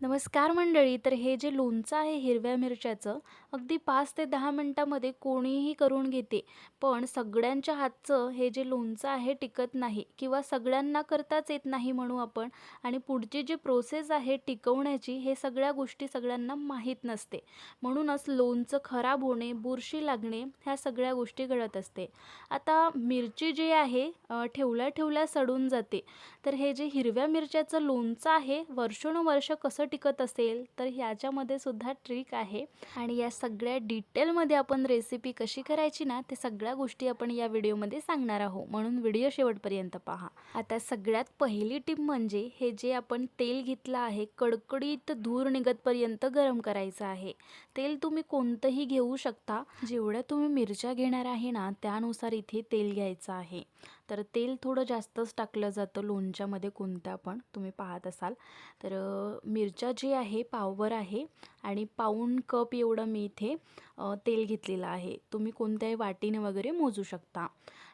नमस्कार मंडळी तर हे जे लोणचं आहे हिरव्या मिरच्याचं अगदी पाच ते दहा मिनटामध्ये कोणीही करून घेते. पण सगळ्यांच्या हातचं हे जे लोणचं आहे टिकत नाही किंवा सगळ्यांना करताच येत नाही म्हणू आपण आणि पुढची जी प्रोसेस आहे टिकवण्याची हे सगळ्या गोष्टी सगळ्यांना माहीत नसते. म्हणूनच लोणचं खराब होणे बुरशी लागणे ह्या सगळ्या गोष्टी घडत असते. आता मिरची जी आहे ठेवल्या ठेवल्या सडून जाते. तर हे जे हिरव्या मिरच्याचं लोणचं आहे वर्षानुवर्ष कसं टिकत असेल? तर ह्याच्यामध्ये सुद्धा ट्रिक आहे. आणि या सगळ्या डिटेलमध्ये आपण रेसिपी कशी करायची ना ते सगळ्या गोष्टी आपण या व्हिडिओमध्ये सांगणार आहोत. म्हणून व्हिडिओ शेवटपर्यंत पहा. आता सगळ्यात पहिली टीप म्हणजे हे जे आपण तेल घेतलं आहे कडकडीत धूर निघतपर्यंत गरम करायचं आहे. तेल तुम्ही कोणतंही घेऊ शकता. जेवढ्या तुम्ही मिरच्या घेणार आहे ना त्यानुसार इथे तेल घ्यायचं आहे. तर तेल थोडं जास्तच टाकलं जातं लोणच्यामध्ये कोणत्या पण तुम्ही पाहत असाल. तर मिरच्या जी आहे पावभर आहे आणि पाऊण कप एवढं मी इथे तेल घेतलेलं आहे. तुम्ही कोणत्याही वाटीने वगैरे मोजू शकता.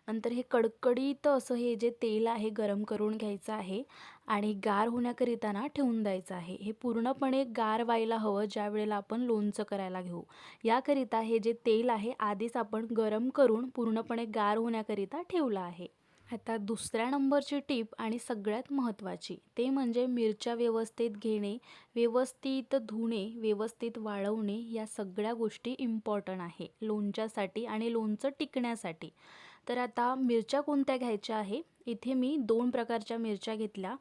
नंतर हे कडकडीत असं हे जे तेल आहे गरम करून घ्यायचं आहे आणि गार होण्याकरिता ना ठेवून द्यायचं आहे. हे पूर्णपणे गार व्हायला हवं ज्या वेळेला आपण लोणचं करायला घेऊ. याकरिता हे जे तेल आहे आधीच आपण गरम करून पूर्णपणे गार होण्याकरिता ठेवलं आहे. आता दुसऱ्या नंबरची टीप आणि सगळ्यात महत्त्वाची ते म्हणजे मिरच्या व्यवस्थित घेणे व्यवस्थित धुणे व्यवस्थित वाळवणे या सगळ्या गोष्टी इम्पॉर्टंट आहे लोणच्यासाठी आणि लोणचं टिकण्यासाठी. तर आता मिरच्या कोणत्या घ्यायच्या आहे? इथे मी दोन प्रकारच्या मिरच्या घेतल्या.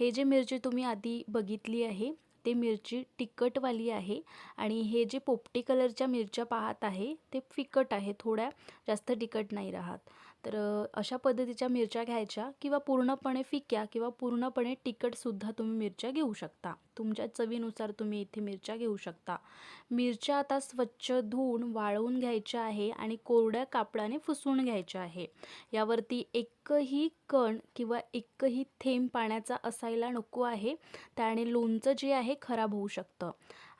हे जे मिरची तुम्ही आधी बघितली आहे ते मिरची तिखटवाली आहे आणि हे जे पोपटी कलरच्या मिरच्या पाहत आहे ते फिकट आहे थोड्या जास्त तिखट नाही राहत. तर अशा पद्धतीच्या मिरच्या घ्यायच्या किंवा पूर्णपणे फिक्या किंवा पूर्णपणे तिखटसुद्धा तुम्ही मिरच्या घेऊ शकता. तुमच्या चवीनुसार तुम्ही इथे मिरच्या घेऊ शकता. मिरच्या आता स्वच्छ धुवून वाळवून घ्यायच्या आहे आणि कोरड्या कापडाने फुसून घ्यायच्या आहे. यावरती एकही कण किंवा एकही थेंब पाण्याचा असायला नको आहे. त्याने लोणचं जे आहे खराब होऊ शकतं.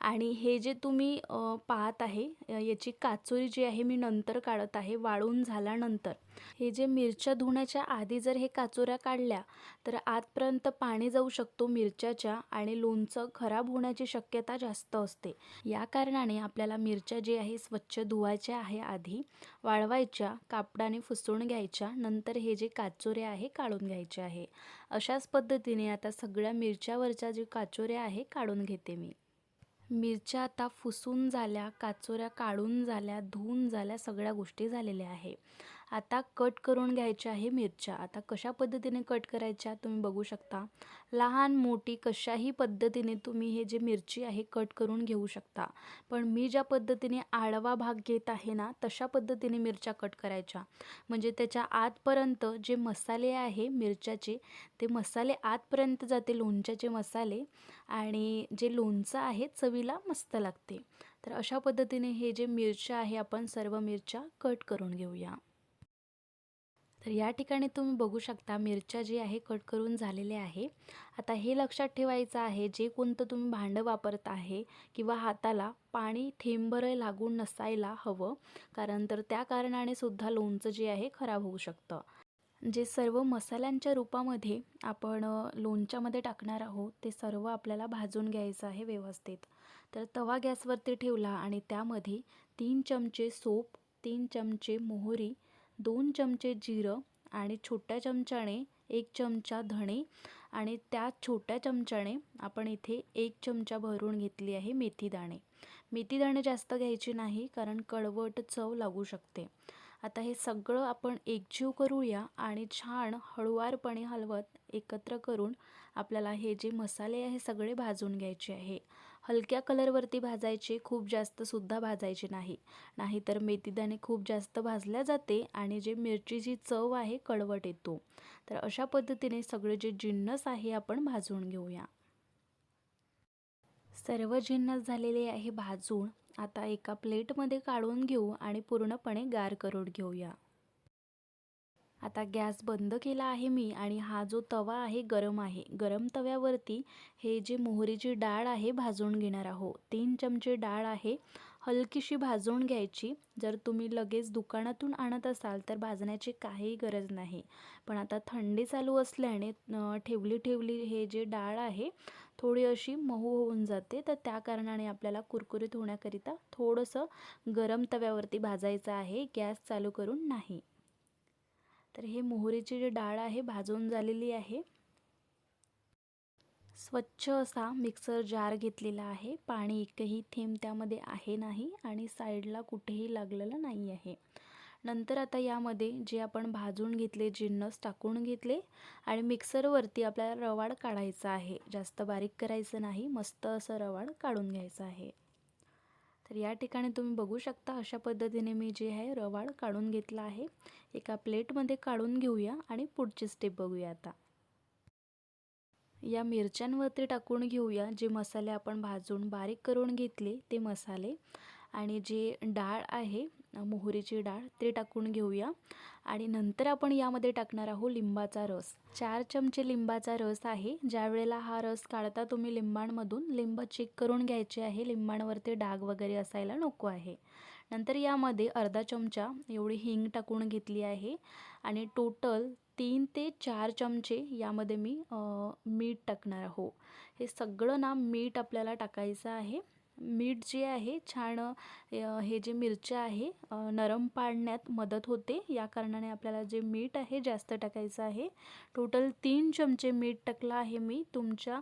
आणि हे जे तुम्ही पाहत आहे याची काचोरी जी आहे मी नंतर काढत आहे वाळून झाल्यानंतर. हे जे मिरच्या धुण्याच्या आधी जर हे काचोऱ्या काढल्या तर आतपर्यंत पाणी जाऊ शकतो मिरच्याच्या आणि लोणचं खराब होण्याची शक्यता जास्त असते. या कारणाने आपल्याला मिरच्या जे आहे स्वच्छ धुवायच्या आहे आधी वाळवायच्या कापडाने फुसून घ्यायच्या नंतर हे जे काचोरे आहे काढून घ्यायचे आहे. अशाच पद्धतीने आता सगळ्या मिरच्यावरच्या जे काचोऱ्या आहे काढून घेते मी. मिरच्या आता फुसून झाल्या काचोऱ्या काढून झाल्या धुवून झाल्या सगळ्या गोष्टी झालेल्या आहे. आता कट करून घ्यायच्या आहे मिरच्या. आता कशा पद्धतीने कट करायच्या तुम्ही बघू शकता. लहान मोठी कशाही पद्धतीने तुम्ही हे जे मिरची आहे कट करून घेऊ शकता. पण मी ज्या पद्धतीने आडवा भाग घेत आहे ना तशा पद्धतीने मिरच्या कट करायच्या. म्हणजे त्याच्या आतपर्यंत जे मसाले आहे मिरच्याचे ते मसाले आतपर्यंत जाते लोणच्याचे मसाले आणि जे लोणचं आहे चवीला मस्त लागते. तर अशा पद्धतीने हे जे मिरच्या आहे आपण सर्व मिरच्या कट करून घेऊया. तर या ठिकाणी तुम्ही बघू शकता मिरच्या जी आहे कट करून झालेल्या आहे. आता हे लक्षात ठेवायचं आहे जे कोणतं तुम्ही भांडं वापरत आहे किंवा हाताला पाणी थेंबर लागून नसायला हवं कारण तर त्या कारणाने सुद्धा लोणचं जे आहे खराब होऊ शकतं. जे सर्व मसाल्यांच्या रूपामध्ये आपण लोणच्यामध्ये टाकणार आहोत ते सर्व आपल्याला भाजून घ्यायचं आहे व्यवस्थित. तर तवा गॅसवरती ठेवला आणि त्यामध्ये तीन चमचे सोप तीन चमचे मोहरी दोन चमचे जिरं आणि छोट्या चमच्याने एक चमचा धणे आणि त्या छोट्या चमच्याने आपण इथे एक चमचा भरून घेतली आहे मेथी दाणे. मेथी दाणे जास्त घ्यायची नाही कारण कडवट चव लागू शकते. आता हे सगळं आपण एकजीव करूया आणि छान हळुवारपणे हलवत एकत्र करून आपल्याला हे जे मसाले आहे सगळे भाजून घ्यायचे आहे. हलक्या कलरवरती भाजायचे खूप जास्त सुद्धा भाजायचे नाही. नाहीतर मेथीदाणे खूप जास्त भाजल्या जाते आणि जे मिरचीची चव आहे कडवट येतो. तर अशा पद्धतीने सगळे जे जिन्नस आहे आपण भाजून घेऊया. सर्व जिन्नस झालेले आहे भाजून. आता एका प्लेटमध्ये काढून घेऊ आणि पूर्णपणे गार करून घेऊया. आता गॅस बंद केला आहे मी आणि हा जो तवा आहे गरम आहे गरम तव्यावरती हे जे मोहरीची डाळ आहे भाजून घेणार आहोत. तीन चमचे डाळ आहे हलकीशी भाजून घ्यायची. जर तुम्ही लगेच दुकानातून आणत असाल तर भाजण्याची काही गरज नाही. पण आता थंडी चालू असल्याने ठेवली ठेवली हे जे डाळ आहे थोडी अशी मऊ होऊन जाते. तर त्या कारणाने आपल्याला कुरकुरीत होण्याकरिता थोडंसं गरम तव्यावरती भाजायचं आहे. गॅस चालू करून नाही. तर हे मोहरीची जी डाळ आहे भाजून झालेली आहे. स्वच्छ असा मिक्सर जार घेतलेला आहे. पाणी एकही थेंब त्यामध्ये आहे नाही आणि साईडला कुठेही लागलेलं नाही आहे. नंतर आता यामध्ये जे आपण भाजून घेतले जिन्नस टाकून घेतले आणि मिक्सरवरती आपल्याला रवाड काढायचा आहे. जास्त बारीक करायचं नाही मस्त असं रवाड काढून घ्यायचं आहे. तर या ठिकाणी तुम्ही बघू शकता अशा पद्धतीने मी जे आहे रवाळ काढून घेतला आहे. एका प्लेटमध्ये काढून घेऊया आणि पुढची स्टेप बघूया आता. या मिरच्यांवरती टाकून घेऊया. जे मसाले आपण भाजून बारीक करून घेतले ते मसाले. आणि जे डाळ आहे मोहरीची डाळ ते टाकून घेऊया. आणि नंतर आपण यामध्ये टाकणार आहोत लिंबाचा रस. चार चमचे लिंबाचा रस आहे. ज्या वेळेला हा रस काढता तुम्ही लिंबांमधून लिंब चेक करून घ्यायचे आहे. लिंबांवरती डाग वगैरे असायला नको आहे. नंतर यामध्ये अर्धा चमचा एवढी हिंग टाकून घेतली आहे. आणि टोटल तीन ते चार चमचे यामध्ये मी मीठ टाकणार आहो हे सगळं ना मीठ आपल्याला टाकायचं आहे. मीठ जे आहे छान हे जे मिरच्या आहे नरम पाडण्यात मदत होते. या कारणाने आपल्याला जे मीठ आहे जास्त टाकायचं आहे. टोटल तीन चमचे मीठ टाकलं आहे मी. तुमच्या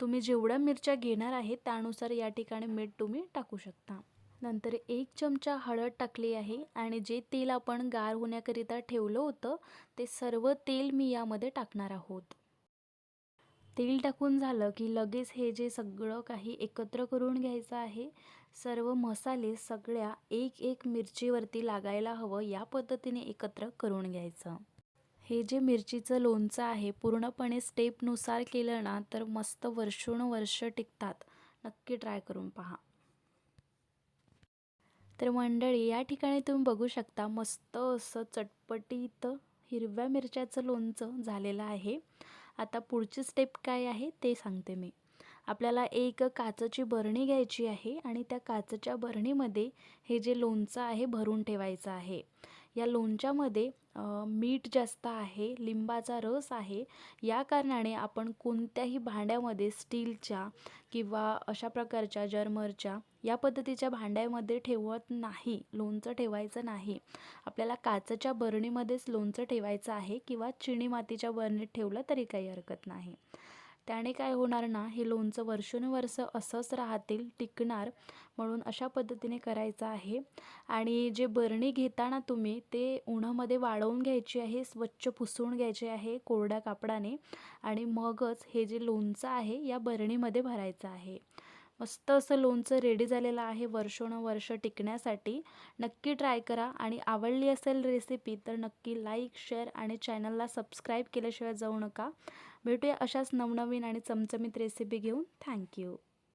तुम्ही जेवढ्या मिरच्या घेणार आहे त्यानुसार या ठिकाणी मीठ तुम्ही टाकू शकता. नंतर एक चमचा हळद टाकली आहे आणि जे तेल आपण गार होण्याकरिता ठेवलं होतं ते सर्व तेल मी यामध्ये टाकणार आहोत. तेल टाकून झालं की लगेच हे जे सगळं काही एकत्र करून घ्यायचं आहे सर्व मसाले सगळ्या एक एक मिरचीवरती लागायला हवं या पद्धतीने एकत्र करून घ्यायचं. हे जे मिरचीचं लोणचं आहे पूर्णपणे स्टेपनुसार केलं ना तर मस्त वर्षोनुवर्ष टिकतात. नक्की ट्राय करून पहा. तर मंडळी या ठिकाणी तुम्ही बघू शकता मस्त असं चटपटीत हिरव्या मिरच्याचं लोणचं झालेलं आहे. आता पुढची स्टेप काय आहे ते सांगते मी. आपल्याला एक काचेची बरणी घ्यायची आहे आणि त्या काचेच्या बरणीमध्ये हे जे लोणचं आहे भरून ठेवायचं आहे. या लोणच्यामध्ये मीठ जास्त आहे लिंबाचा रस आहे या कारणाने आपण कोणत्याही भांड्यामध्ये स्टीलच्या किंवा अशा प्रकारच्या जर्मरच्या या पद्धतीच्या भांड्यामध्ये ठेवत नाही लोणचं ठेवायचं नाही. आपल्याला काचेच्या बरणीमध्येच लोणचं ठेवायचं आहे किंवा चिणी मातीच्या बरणीत ठेवलं तरी काही हरकत नाही. त्याने काय होणार ना हे लोणचं वर्षानुवर्ष असंच राहतील टिकणार म्हणून अशा पद्धतीने करायचं आहे. आणि जे बरणी घेताना तुम्ही ते उन्हामध्ये वाळवून घ्यायची आहे स्वच्छ पुसून घ्यायचे आहे कोरड्या कापडाने. आणि मगच हे जे लोणचं आहे या बरणीमध्ये भरायचं आहे. मस्त असं लोणचं रेडी झालेलं आहे वर्षानुवर्ष टिकण्यासाठी. नक्की ट्राय करा. आणि आवडली असेल रेसिपी तर नक्की लाईक शेअर आणि चॅनलला सबस्क्राईब केल्याशिवाय जाऊ नका. भेटूया अशाच नवनवीन आणि चमचमीत रेसिपी घेऊन. थँक्यू